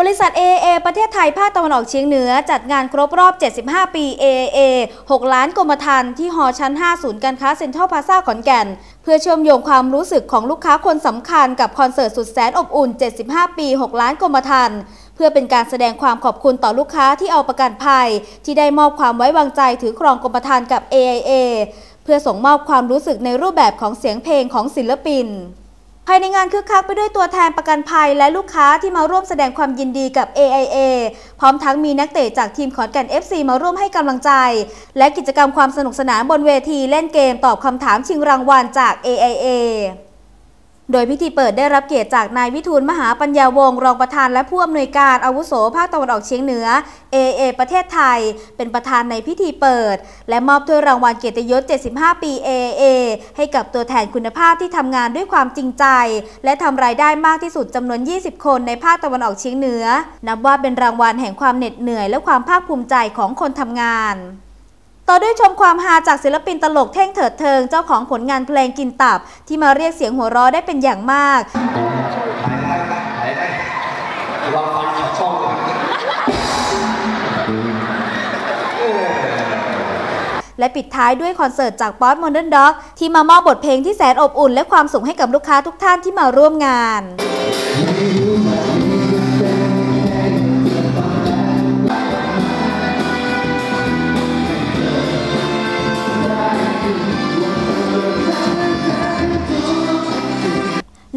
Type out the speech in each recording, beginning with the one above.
บริษัท AA ประเทศไทยภาคตะวันออกเฉียงเหนือ จัดงานครบรอบ 75 ปี AA 6 ล้านกรมธรรม์ที่หอชั้น 5 ศูนย์การค้าเซ็นทรัลพาซาขอนแก่น เพื่อเชื่อมโยงความรู้สึกของลูกค้าคนสำคัญกับคอนเสิร์ตสุดแสนอบอุ่น 75 ปี 6 ล้านกรมธรรม์เพื่อเป็นการแสดงความขอบคุณต่อลูกค้าที่เอาประกันภัย ที่ได้มอบความไว้วางใจถือครองกรมธรรม์กับ AIA เพื่อส่งมอบความรู้สึกในรูปแบบของเสียงเพลงของศิลปิน ภายในงานคึกคักไปด้วยตัวแทนประกันภัยและลูกค้าที่มาร่วมแสดงความยินดีกับ AIA พร้อมทั้งมีนักเตะจากทีมขอนแก่น FC มาร่วมให้กำลังใจ และกิจกรรมความสนุกสนานบนเวทีเล่นเกมตอบคำถามชิงรางวัลจาก AIA โดยพิธีเปิดได้รับเกียรติจากนายวิทูลมหาปัญญาวงศ์รองประธานและผู้อำนวยการอาวุโสภาคตะวันออกเฉียงเหนือ AA ประเทศไทย เป็นประธานในพิธีเปิด และมอบถ้วยรางวัลเกียรติยศ 75 ปี AA ให้กับตัวแทนคุณภาพที่ทำงานด้วยความจริงใจ และทำรายได้มากที่สุดจำนวน 20 คนในภาคตะวันออกเฉียงเหนือ นับว่าเป็นรางวัลแห่งความเหน็ดเหนื่อยและความภาคภูมิใจของคนทำงาน ต่อด้วยชมความฮาจากศิลปินตลกเท่งเถิดเทิงเจ้าของผลงานเพลงกินตับ ที่มาเรียกเสียงหัวเราะได้เป็นอย่างมากและปิดท้ายด้วยคอนเสิร์ตจากป๊อตมอนเดิร์นด็อกที่มามอบบทเพลงที่แสนอบอุ่น และความสุขให้กับลูกค้าทุกท่านที่มาร่วมงาน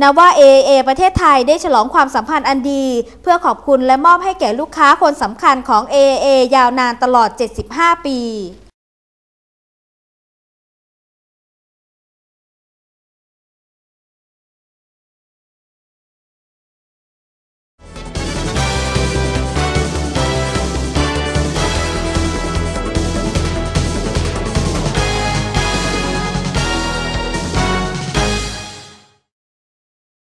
นับว่า AAA ประเทศไทยได้ฉลองความสัมพันธ์อันดี เพื่อขอบคุณและมอบให้แก่ลูกค้าคนสำคัญของ AAA ยาวนานตลอด 75 ปี